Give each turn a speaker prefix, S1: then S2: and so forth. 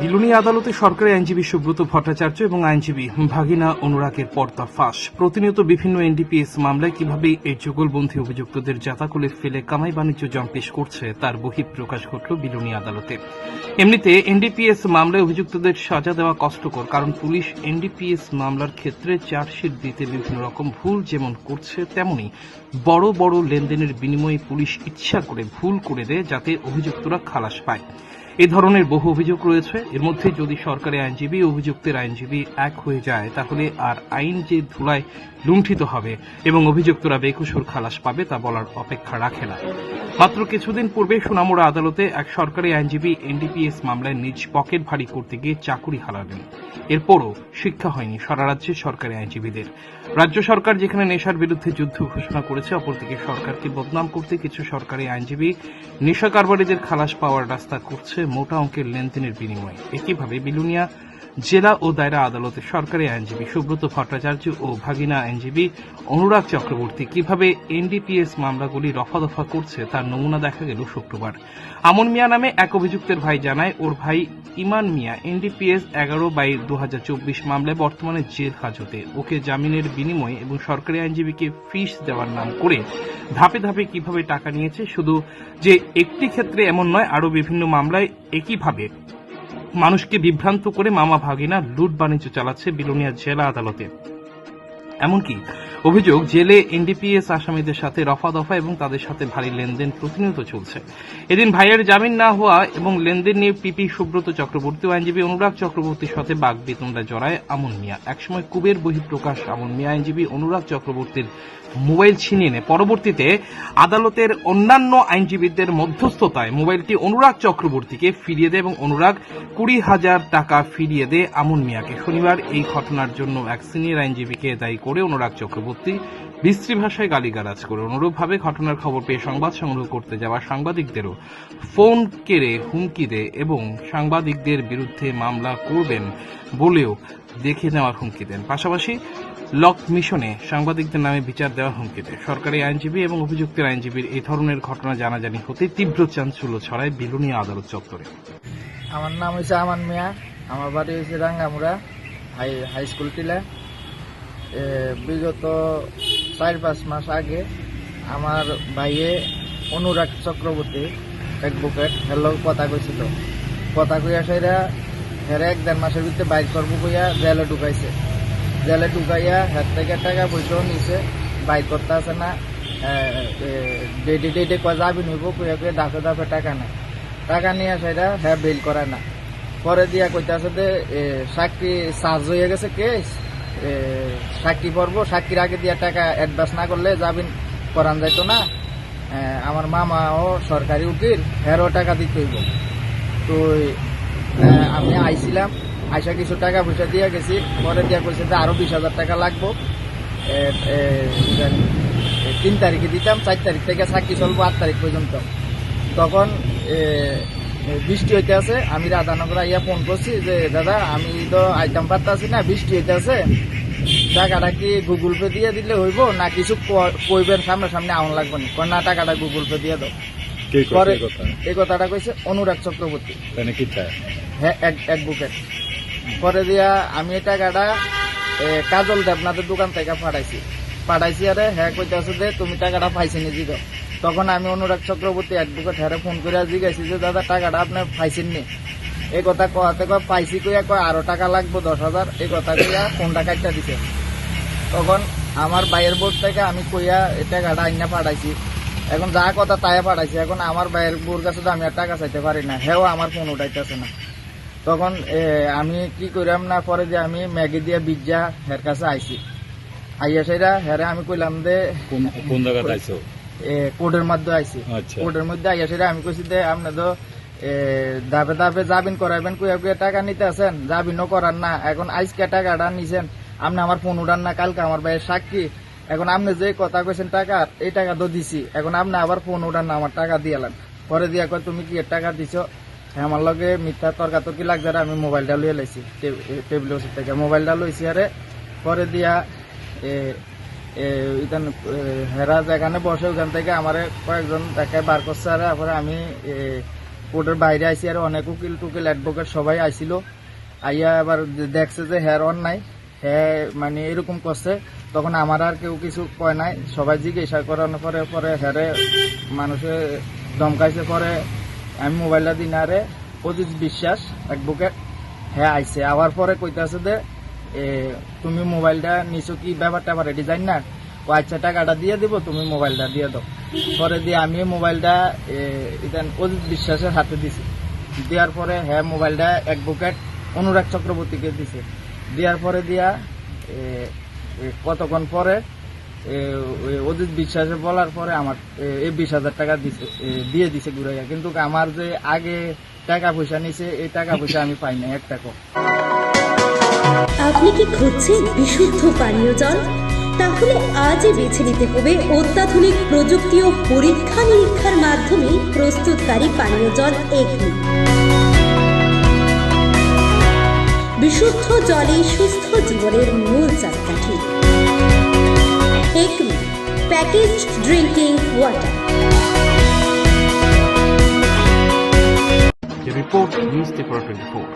S1: বিলুনি আদালতে সরকারি আইনজীবী সুব্রত ভট্টাচার্য এবং আইনজীবী ভাগিনা অনুরাগের পর্দা ফাঁস। প্রতিনিয়ত বিভিন্ন এনডিপিএস মামলায় কীভাবে এই যুগলবন্দী অভিযুক্তদের জাতাকুলে ফেলে কামাই বাণিজ্য জম্পেশ করছে, তার বহিঃপ্রকাশ ঘটল বিলুনি আদালতে। এমনিতে এনডিপিএস মামলায় অভিযুক্তদের সাজা দেওয়া কষ্টকর, কারণ পুলিশ এনডিপিএস মামলার ক্ষেত্রে চার্জশিট দিতে বিভিন্ন রকম ভুল যেমন করছে তেমনি বড় বড় লেনদেনের বিনিময়ে পুলিশ ইচ্ছা করে ভুল করে দেয় যাতে অভিযুক্তরা খালাস পায়। এ ধরনের বহু অভিযোগ রয়েছে। এর মধ্যে যদি সরকারি আইনজীবী, অভিযুক্তের আইনজীবী এক হয়ে যায়, তাহলে আর আইন যে ধুলায় লুণ্ঠিত হবে এবং অভিযুক্তরা বেকসুর খালাস পাবে তা বলার অপেক্ষা রাখে না। মাত্র কিছুদিন পূর্বে সোনামুড়া আদালতে এক সরকারি আইনজীবী এনডিপিএস মামলায় নিজ পকেট ভারী করতে গিয়ে চাকুরি হারালেন। এরপরও শিক্ষা হয়নি সারা রাজ্যের সরকারি আইনজীবীদের। রাজ্য সরকার যেখানে নেশার বিরুদ্ধে যুদ্ধ ঘোষণা করেছে, অপরদিকে সরকারকে বদনাম করতে কিছু সরকারি আইনজীবী নেশা কারবারিদের খালাস পাওয়ার রাস্তা করছে মোটা অঙ্কের লেনদেনের বিনিময়ে। একইভাবে বিলুনিয়া জেলা ও দায়রা আদালতের সরকারি আইনজীবী সুব্রত ভট্টাচার্য ও ভাগিনা আইনজীবী অনুরাগ চক্রবর্তী কীভাবে এনডিপিএস মামলাগুলি রফাদফা করছে তার নমুনা দেখা গেল শুক্রবার। আমন মিয়া নামে এক অভিযুক্তের ভাই জানায়, ওর ভাই ইমান মিয়া এনডিপিএস এগারো বাই দু হাজার চব্বিশ মামলায় বর্তমানে জেল হাজতে। ওকে জামিনের বিনিময়ে এবং সরকারি আইনজীবীকে ফিস দেওয়ার নাম করে ধাপে ধাপে কীভাবে টাকা নিয়েছে, শুধু যে একটি ক্ষেত্রে এমন নয়, আরও বিভিন্ন মামলায় একইভাবে মানুষকে বিভ্রান্ত করে মামা ভাগিনা লুট বাণিজ্য চালাচ্ছে বিলোনিয়া জেলা আদালতে। এমনকি অভিযোগ জেলে এনডিপিএস আসামিদের সাথে রফা দফা এবং তাদের সাথে ভারী লেনদেন প্রতিনিয়ত চলছে। এদিন ভাইয়ের জামিন না হওয়া এবং লেনদেন নিয়ে পিপি সুব্রত চক্রবর্তী ও আইনজীবী অনুরাগ চক্রবর্তীর সাথে বাঘ বেতনরা জড়ায় আমন মিয়া। একসময় কুবের বহিঃপ্রকাশ আমন মিয়া আইনজীবী অনুরাগ চক্রবর্তীর মোবাইল ছিনিয়ে নেয়। পরবর্তীতে আদালতের অন্যান্য আইনজীবীদের মধ্যস্থতায় মোবাইলটি অনুরাগ চক্রবর্তীকে ফিরিয়ে দেয় এবং অনুরাগ কুড়ি হাজার টাকা ফিরিয়ে দেয় আমন মিয়াকে। শনিবার এই ঘটনার জন্য এক সিনিয়র আইনজীবীকে দায়ী করে অনুরাগ চক্রবর্তী বিশ্রী ভাষায় গালিগালাজ করে অনুরূপভাবে ঘটনার খবর পেয়ে সংবাদ সংগ্রহ করতে যাওয়া সাংবাদিকদেরও ফোন কেড়ে হুমকি দেয় এবং সাংবাদিকদের বিরুদ্ধে মামলা করবেন বলেও দেখে নেওয়ার হুমকি দেন। পাশাপাশি লক মিশনে সাংবাদিকদের নামে বিচার দেওয়া হুমকি দেয়। সরকারি আইনজীবী এবং অভিযুক্তের আইনজীবীর এই ধরনের ঘটনা জানাজানি হতে তীব্র চাঞ্চল্য ছড়ায় বিলুনিয়া আদালত চত্বরে।
S2: আমার নাম হয়েছে আমান মিয়া। আমার বাড়ি হয়েছে রাঙ্গামুড়া, হাই হাই স্কুল টিলা। বিগত চার পাঁচ মাস আগে আমার ভাইয়ে অনুরাগ চক্রবর্তী অ্যাডভোকেট হেলো কথা কইছিল। কথা কইয়া সেরা হেরে এক দেড় মাসের ভিতরে বাইক করব কইয়া জেলে ঢুকাইছে। জেলে ঢুকাইয়া হের থেকে টাকা পয়সাও নিছে বাইক করতে আছে না ডেটে ডেটে কয় যাবি নিব কইয়া কইয়া দাফে দাফে টাকা নেয়। টাকা নিয়ে সেটা হ্যাঁ বিল করে না। পরে দিয়া কইতে কইতাছে যে সাক্ষী চার্জ হয়ে গেছে কেস সাক্ষী পড়ব সাক্ষীর আগে দিয়ে টাকা অ্যাডভান্স না করলে যাবিন করান যাইত না। আমার মামা ও সরকারি উকিল হেরও টাকা দিতে হইব। তো আমি আইছিলাম। আইসা কিছু টাকা পয়সা দিয়ে গেছি। পরে দিয়া কইছে যে আরও বিশ হাজার টাকা লাগবো। তিন তারিখে দিতাম। চার তারিখ থেকে সাক্ষী চলবো আট তারিখ পর্যন্ত। তখন বৃষ্টি হইতে আছে আমি রাধানগর আইয়া ফোন করছি যে দাদা আমি তো আইটেম আইতাম পারতাছি না বৃষ্টি হইতে আছে। টাকাটা কি গুগল পে দিয়ে দিলে হইব না কিছু কইবেন সামনে সামনে আউন লাগবে না? কয় না টাকাটা গুগল পে দিয়ে দাও। পরে
S3: কথা
S2: এই কথাটা কইছে অনুরাগ চক্রবর্তী। হ্যাঁ অ্যাডভোকেট পরে দিয়া আমি এই টাকাটা কাজল দেবনাথের দোকান থেকে পাঠাইছি। পাঠাইছি আরে হ্যাঁ কইতেছে যে তুমি টাকাটা পাইছি নি জিগো তখন আমি অনুরাগ চক্রবর্তী অ্যাডভোকেট হ্যাঁ ফোন করে জিজ্ঞাসি যে, দাদা, টাকাটা আপনি পাইছেন নি এই কথা কয়াতে কয় পাইছি কইয়া কয়, আরও টাকা লাগবে দশ হাজার। এই কথা কইয়া ফোনটা কাটটা দিছে। তখন আমার বাইয়ের বোর্ড থেকে আমি কইয়া, এই টাকাটা আইনা পাঠাইছি। এখন যা কথা তাই পাঠাইছি, এখন আমার বাইয়ের বোর কাছে তো আমি আর টাকা চাইতে পারি না হেও আমার ফোন উঠাইতেছে না। তখন আমি কি কইলাম না, পরে যে আমি ম্যাগি দিয়ে বিজ্জা হের কাছে আইছি। আইয়া সেটা হেরে আমি কইলাম যে কোর্টের মধ্যে আইছি।
S3: আচ্ছা।
S2: কোর্টের মধ্যে আইয়া সেটা আমি কইছি যে আপনি তো ধাপে ধাপে যাবিন করাইবেন কুয়া কুয়া টাকা নিতে আছেন যাবিনও করার না। এখন আজকে টাকাটা নিছেন আপনি আমার ফোন উঠান না কালকে আমার ভাইয়ের সাক্ষী। এখন আপনি যে কথা কইছেন টাকার এই টাকা তো দিছি। এখন আপনি আবার ফোন উঠান না আমার টাকা দিয়ালেন পরে দিয়া কয় তুমি কি টাকা দিছো? আমার লগে মিথ্যা তর্কাতর্কি লাগছে আমি মোবাইলটা লইয়া লাইছি টেবিলের ওষুধ থেকে। মোবাইলটা লইছি আরে পরে দিয়া এ, এ, ইতান, হেরা যেখানে বসে ওখান থেকে আমার কয়েকজন দেখায় বার করছে আর তারপরে আমি কোর্টের বাইরে আইসি আর অনেক উকিল টুকিল অ্যাডভোকেট সবাই আইছিল। আইয়া আবার দেখছে যে হ্যার নাই। হ্যাঁ মানে এরকম করছে। তখন আমার আর কেউ কিছু কয় নাই। সবাই জিজ্ঞাসা করানোর পরে পরে হ্যারে মানুষে দমকাইছে পরে আমি মোবাইলটা দিন আরে অজিত বিশ্বাস অ্যাডভোকেট হ্যাঁ আইছে। আবার পরে কইতাছে যে এ, তুমি মোবাইলটা নিছো কি? ব্যাপারটা আবার ডিজাইন না ও আচ্ছা টাকাটা দিয়ে দিব, তুমি মোবাইলটা দিয়ে দাও। পরে দিয়ে আমি মোবাইলটা ইদান অজিত বিশ্বাসের হাতে দিছি। দেওয়ার পরে হ্যাঁ মোবাইলটা অ্যাডভোকেট অনুরাগ চক্রবর্তীকে দিছে। দেওয়ার পরে দিয়া কতক্ষণ পরে অজিত বিশ্বাসে বলার পরে আমার এই বিশ হাজার টাকা দিছে দিয়ে দিছে ঘুরাইয়া। কিন্তু আমার যে আগে টাকা পয়সা নিছে, এই টাকা পয়সা আমি পাই না এক টাকা
S4: আপনি কি খুঁজছেন বিশুদ্ধ পানীয় জল? তাহলে আজই বেছে নিতে হবে অত্যাধুনিক প্রযুক্তি ও পরীক্ষা নিরীক্ষার মাধ্যমে প্রস্তুতকারী পানীয় জল এগনি বিশুদ্ধ জলে সুস্থ জীবনের মূল চাকাঠি। Acme package drinking water.
S1: News Tripura twenty four